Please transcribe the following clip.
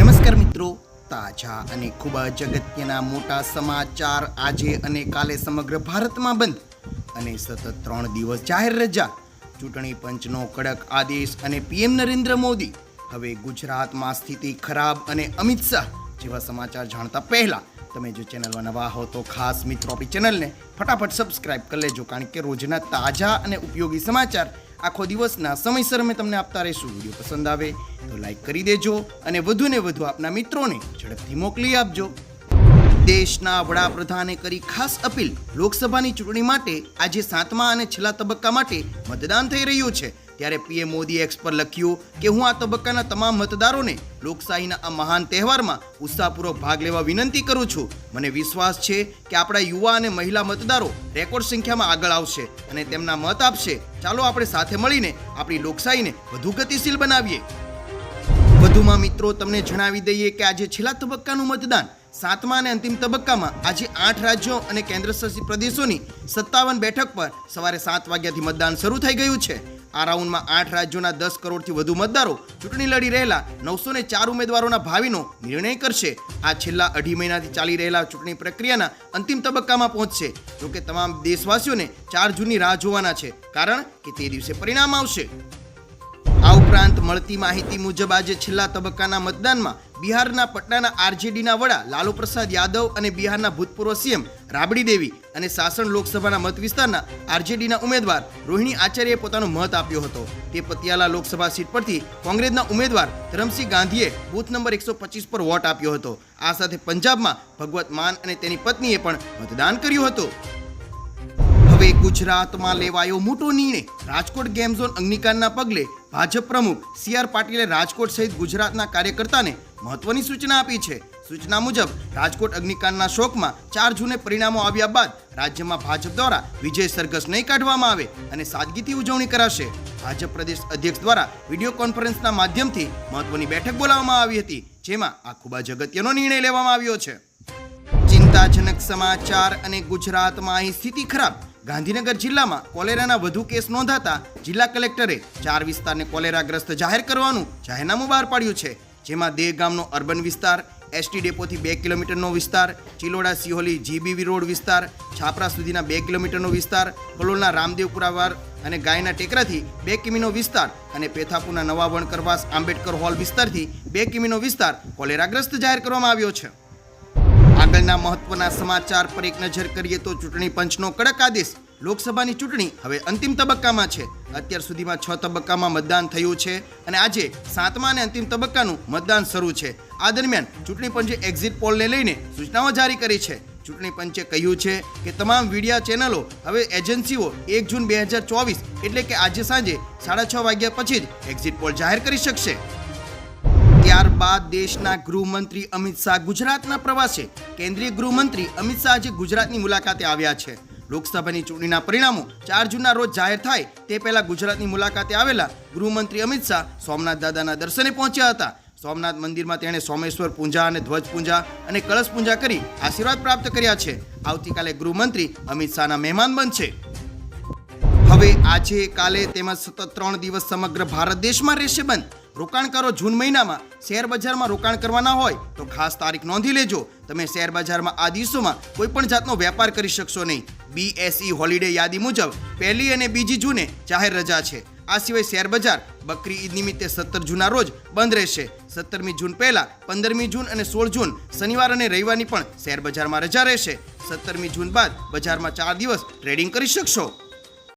નમસ્કાર મિત્રો, તાજા અને ખૂબ જ અગત્યના મોટા સમાચાર આજે અને કાલે સમગ્ર ભારતમાં બંધ અને સતત ત્રણ દિવસ જાહેર રજા. ચૂંટણી પંચનો કડક આદેશ અને પીએમ નરેન્દ્ર મોદી. હવે ગુજરાતમાં સ્થિતિ ખરાબ અને અમિત શાહ જેવા સમાચાર જાણતા પહેલા તમે જો ચેનલમાં નવા હો તો ખાસ મિત્રો ચેનલને ફટાફટ સબસ્ક્રાઇબ કરી લેજો, કારણ કે રોજના તાજા અને ઉપયોગી સમાચાર આખો દિવસના સમયસર અમે તમને આપતા રહીશું. વીડિયો પસંદ આવે તો લાઇક કરી દેજો અને વધુને વધુ આપના મિત્રોને ઝડપથી મોકલી આપજો. દેશના વડાપ્રધાને કરી ખાસ અપીલ લોકસભાની ચૂંટણી માટે આજે સાતમા અને છેલ્લા તબક્કા માટે મતદાન થઈ રહ્યું છે. ત્યારે પીએમ મોદી એક્સ પર લખ્યું કે હું આ તબક્કાના તમામ મતદારોને લોકશાહીના આ મહાન તહેવારમાં ઉત્સાહપૂર્વક ભાગ લેવા વિનંતી કરું છું. મને વિશ્વાસ છે કે આપણા યુવા અને મહિલા મતદારો રેકોર્ડ સંખ્યામાં આગળ આવશે અને તેમના મત આપશે. ચાલો આપણે સાથે મળીને આપણી લોકશાહીને વધુ ગતિશીલ બનાવીએ. વધુમાં મિત્રો, તમને જણાવી દઈએ કે આજે છેલ્લા તબક્કાનું મતદાન સાતમા અને અંતિમ તબક્કામાં આજે આઠ રાજ્યો અને કેન્દ્રશાસિત પ્રદેશોની સત્તાવન બેઠક પર સવારે સાત વાગ્યાથી મતદાન શરૂ થઈ ગયું છે. આ રાઉન્ડમાં આઠ રાજ્યોના દસ કરોડથી વધુ મતદારો ચૂંટણી લડી રહેલા નવસો ને ચાર ઉમેદવારોના ભાવિનો નિર્ણય કરશે. આ છેલ્લા અઢી મહિનાથી ચાલી રહેલા ચૂંટણી પ્રક્રિયાના અંતિમ તબક્કામાં પહોંચશે. જોકે તમામ દેશવાસીઓને ચાર જૂનની રાહ જોવાના છે. કારણ કે તે દિવસે પરિણામ આવશે. આ ઉપરાંત મળતી માહિતી મુજબ આજે છેલ્લા તબક્કાના મતદાનમાં બિહારના પટનાના આરજેડીના વડા લાલુ પ્રસાદ યાદવ અને બિહારના ભૂતપૂર્વ સીએમ રાબડી દેવી અને સાસણ લોકસભાના મત વિસ્તારના આરજેડીના ઉમેદવાર રોહિણી આચાર્યએ પોતાનો મત આપ્યો હતો. તે પતિયાલા લોકસભા સીટ પરથી કોંગ્રેસના ઉમેદવાર ધરમસિંહ ગાંધીએ બૂથ નંબર એકસો પચીસ પર વોટ આપ્યો હતો. આ સાથે પંજાબમાં ભગવત માન અને તેની પત્નીએ પણ મતદાન કર્યું હતું. હવે ગુજરાતમાં લેવાયો મોટો નિર્ણય. રાજકોટ ગેમ ઝોન અગ્નિકાંડના પગલે ભાજપ પ્રમુખ સી આર પાટીલે રાજકોટ સહિત ગુજરાતના કાર્યકર્તાને મહત્વની સૂચના આપી છે. સૂચના મુજબ, રાજકોટ અગ્નિકાંડના શોકમાં ચાર જૂને પરિણામો આવ્યા બાદ રાજ્યમાં ભાજપ દ્વારા વિજય સરઘસ નહીં કાઢવામાં આવે અને સાદગીથી ઉજવણી કરાશે. ભાજપ પ્રદેશ અધ્યક્ષ દ્વારા વીડિયો કોન્ફરન્સના માધ્યમથી મહત્વની બેઠક બોલાવવામાં આવી હતી, જેમાં આ ખૂબ જ અગત્યનો નિર્ણય લેવામાં આવ્યો છે. ચિંતાજનક સમાચાર અને ગુજરાતમાં અહીં સ્થિતિ ખરાબ. ગાંધીનગર જિલ્લામાં કોલેરાના વધુ કેસ નોંધાતા જિલ્લા કલેક્ટરે ચાર વિસ્તારને કોલેરાગ્રસ્ત જાહેર કરવાનું જાહેરનામું બહાર પાડ્યું છે, જેમાં દેહ ગામનો અર્બન વિસ્તાર એસટી ડેપોથી બે કિલોમીટરનો વિસ્તાર, ચિલોડા સિહોલી જીબીવી રોડ વિસ્તાર, છાપરા સુધીના બે કિલોમીટરનો વિસ્તાર કલોલના રામદેવપુરા વાર અને ગાયના ટેકરાથી બે કિમીનો વિસ્તાર અને પેથાપુરના નવા વણકરવાસ આંબેડકર હોલ વિસ્તારથી બે કિમીનો વિસ્તાર કોલેરાગ્રસ્ત જાહેર કરવામાં આવ્યો છે. આગળના મહત્વના સમાચાર પર એક નજર કરીએ તો ચૂંટણી પંચનો કડક આદેશ. લોકસભાની ચૂંટણી હવે અંતિમ તબક્કામાં છે. અત્યાર સુધીમાં છ તબક્કામાં મતદાન થયું છે અને આજે સાતમા અને અંતિમ તબક્કાનું મતદાન શરૂ છે. આ દરમિયાન ચૂંટણી પંચે એક્ઝિટ પોલને લઈને સૂચનાઓ જારી કરી છે. ચૂંટણી પંચે કહ્યું છે કે તમામ મીડિયા ચેનલો હવે એજન્સીઓ એક જૂન બે હજાર ચોવીસ એટલે કે આજે સાંજે સાડા છ વાગ્યા પછી જ એક્ઝિટ પોલ જાહેર કરી શકશે. ત્યારબાદ દેશના ગૃહમંત્રી અમિત શાહ ગુજરાતના પ્રવાસે કેન્દ્રીય ગૃહમંત્રી અમિત શાહ આજે ગુજરાતની મુલાકાતે આવ્યા છે. લોકસભાની ચૂંટણીના પરિણામો ચાર જૂનના રોજ જાહેર થાય તે પહેલા ગુજરાતની મુલાકાતે આવેલા ગૃહમંત્રી અમિત શાહ સોમનાથ દાદાના દર્શને પહોંચ્યા હતા. સોમનાથ મંદિરમાં તેણે સોમેશ્વર પૂજા અને ધ્વજ પૂજા અને કળશ પૂજા કરી આશીર્વાદ પ્રાપ્ત કર્યા છે. આવતીકાલે ગૃહમંત્રી અમિત શાહના મહેમાન બનશે. હવે આજે, કાલે તેમજ સતત ત્રણ દિવસ સમગ્ર ભારત દેશમાં રહેશે બંધ. રોકાણકારો જૂન મહિનામાં શેર બજારમાં રોકાણ કરવાના હોય તો ખાસ તારીખ નોંધી લેજો. તમે શેર બજારમાં આ દિવસોમાં કોઈ પણ જાતનો વેપાર કરી શકશો નહીં. બીએસઈ હોલિડે યાદી મુજબ પહેલી અને બીજી જૂને જાહેર રજા છે. આ સિવાય શેર બજાર બકરી ઈદ નિમિત્તે સત્તર જૂનના રોજ બંધ રહેશે. સત્તરમી જૂન પહેલા, પંદરમી જૂન અને સોળ જૂન શનિવાર અને રવિવારની પણ શેર બજારમાં રજા રહેશે. સત્તરમી જૂન બાદ બજારમાં ચાર દિવસ ટ્રેડિંગ કરી શકશો.